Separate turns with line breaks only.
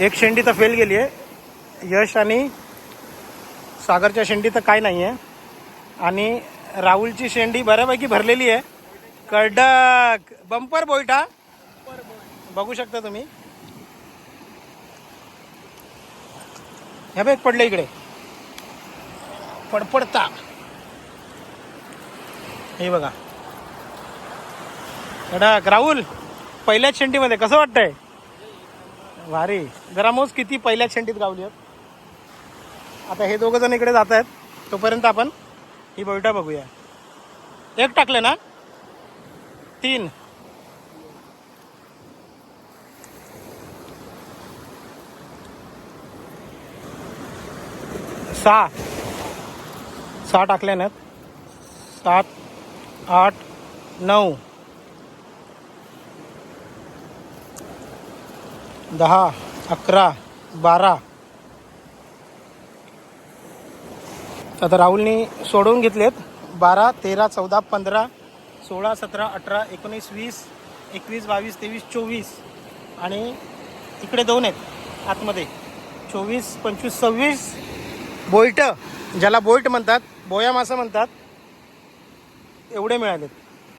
एक शेंडी तर फेल गेली आहे यश आणि सागरच्या शेंडी तर काय नाही आहे आणि राहुलची शेंडी बऱ्यापैकी भरलेली आहे. कडक बंपर बोयटा बघू शकता तुम्ही. ह्या बघ पडले इकडे. पडपडता. हे बघा. कडक राहुल पहिल्याच शेंडीमध्ये कसं वाटतंय? भारी. जरा मोज किती पहिल्या शेंडीत गावली आहेत? आता हे दोघं जण इकडे जात आहेत. तोपर्यंत आपण ही बैठा बघूया. एक टाकले ना? तीन. सहा. सहा टाकल्या ना सात आठ नऊ. दहा अकरा बारा. आता राहुलनी सोडवून घेतलेत. बारा तेरा चौदा पंधरा सोळा सतरा अठरा एकोणीस वीस एकवीस बावीस तेवीस चोवीस. आणि इकडे दोन आहेत आतमध्ये. चोवीस पंचवीस सव्वीस. बोल्ट ज्याला बोईट म्हणतात बोया मासा म्हणतात एवढे मिळालेत.